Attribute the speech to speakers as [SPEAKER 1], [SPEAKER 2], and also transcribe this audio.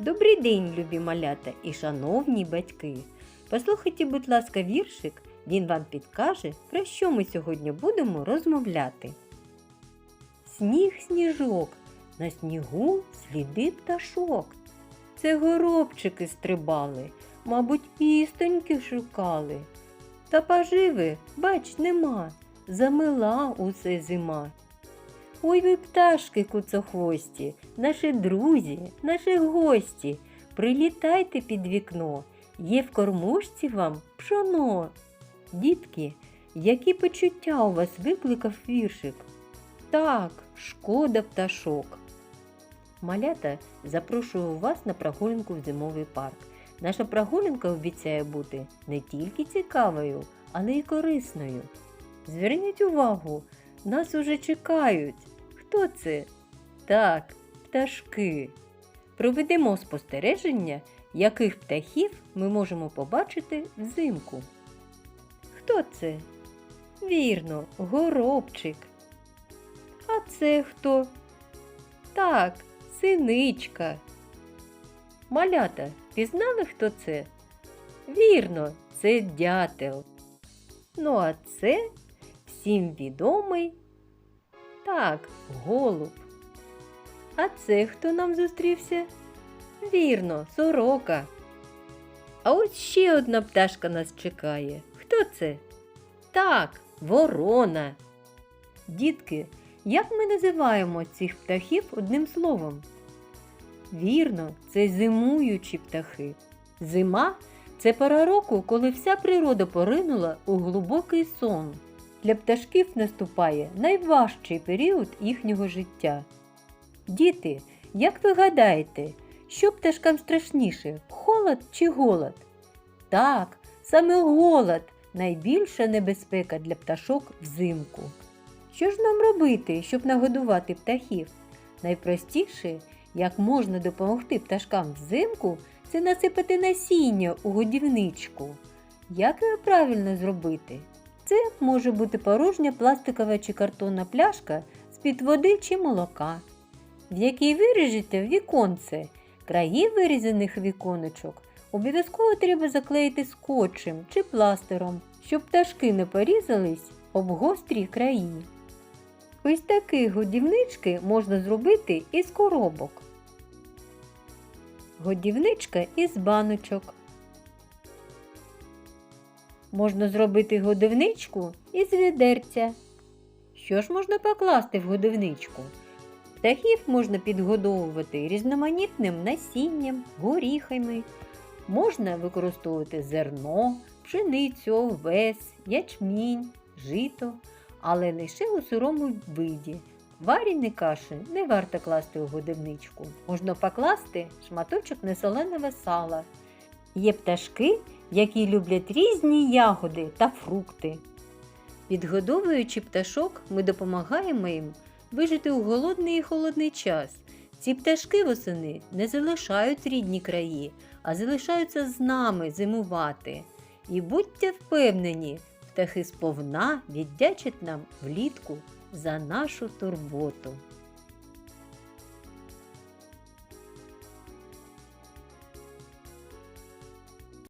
[SPEAKER 1] Добрий день, любі малята і шановні батьки. Послухайте, будь ласка, віршик, він вам підкаже, про що ми сьогодні будемо розмовляти. Сніг, сніжок, на снігу сліди пташок. Це горобчики стрибали, мабуть, пістоньки шукали. Та поживи, бач, нема, замила усе зима. Ой ви пташки куцохвості, наші друзі, наші гості, прилітайте під вікно, є в кормушці вам пшоно. Дітки, які почуття у вас викликав віршик? Так, шкода пташок. Малята, запрошую вас на прогулянку в зимовий парк. Наша прогулянка обіцяє бути не тільки цікавою, але й корисною. Зверніть увагу, нас уже чекають. Хто це? Так, пташки. Проведемо спостереження, яких птахів ми можемо побачити взимку. Хто це? Вірно, горобчик. А це хто? Так, синичка. Малята, пізнали, хто це? Вірно, це дятел. Ну, а це всім відомий. Так, голуб. А це хто нам зустрівся? Вірно, сорока. А ось ще одна пташка нас чекає. Хто це? Так, ворона. Дітки, як ми називаємо цих птахів одним словом? Вірно, це зимуючі птахи. Зима це пора року, коли вся природа поринула у глибокий сон. Для пташків наступає найважчий період їхнього життя. Діти, як ви гадаєте, що пташкам страшніше холод чи голод? Так, саме голод найбільша небезпека для пташок взимку. Що ж нам робити, щоб нагодувати птахів? Найпростіше, як можна допомогти пташкам взимку, це насипати насіння у годівничку. Як його правильно зробити? Це може бути порожня пластикова чи картонна пляшка з-під води чи молока, в якій виріжете віконце. Краї вирізаних віконечок обов'язково треба заклеїти скотчем чи пластером, щоб пташки не порізались об гострі краї. Ось такі годівнички можна зробити із коробок. Годівничка із баночок. Можна зробити годівничку із відерця. Що ж можна покласти в годівничку? Птахів можна підгодовувати різноманітним насінням, горіхами. Можна використовувати зерно, пшеницю, овес, ячмінь, жито, але лише у сирому виді. Варені каші не варто класти у годівничку. Можна покласти шматочок несоленого сала. Є пташки, які люблять різні ягоди та фрукти. Підгодовуючи пташок, ми допомагаємо їм вижити у голодний і холодний час. Ці пташки восени не залишають рідні краї, а залишаються з нами зимувати. І будьте впевнені, птахи сповна віддячать нам влітку за нашу турботу.